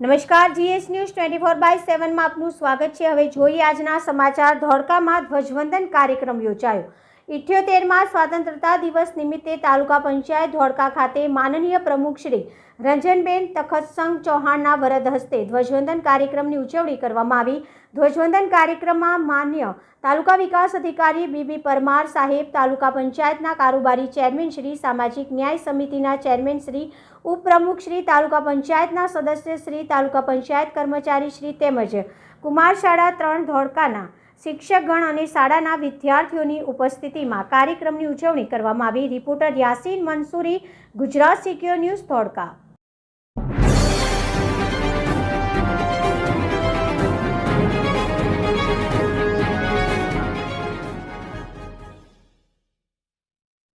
નમસ્કાર, GS news twenty four by સેવનમાં આપનું સ્વાગત છે. હવે જોઈએ આજના સમાચાર. ધોળકામાં ધ્વજવંદન કાર્યક્રમ યોજાયો. ઇઠ્યોતેરમાં સ્વાતંત્રતા દિવસ નિમિત્તે તાલુકા પંચાયત ધોળકા ખાતે માનનીય પ્રમુખ શ્રી રંજનબેન તખતસંગ ચૌહાણના વરદ હસ્તે ધ્વજવંદન કાર્યક્રમની ઉજવણી કરવામાં આવી. ધ્વજવંદન કાર્યક્રમમાં માન્ય તાલુકા વિકાસ અધિકારી બીબી પરમાર સાહેબ, તાલુકા પંચાયતના કારોબારી ચેરમેન શ્રી, સામાજિક ન્યાય સમિતિના ચેરમેન શ્રી, ઉપપ્રમુખ શ્રી, તાલુકા પંચાયતના સદસ્ય શ્રી, તાલુકા પંચાયત કર્મચારી શ્રી તેમજ કુમાર શાળા ત્રણ ધોળકાના શિક્ષકગણ અને શાળાના વિદ્યાર્થીઓની ઉપસ્થિતિમાં કાર્યક્રમની ઉજવણી કરવામાં આવી. Reporter Yasin Mansuri, Gujarat secure news Dholka.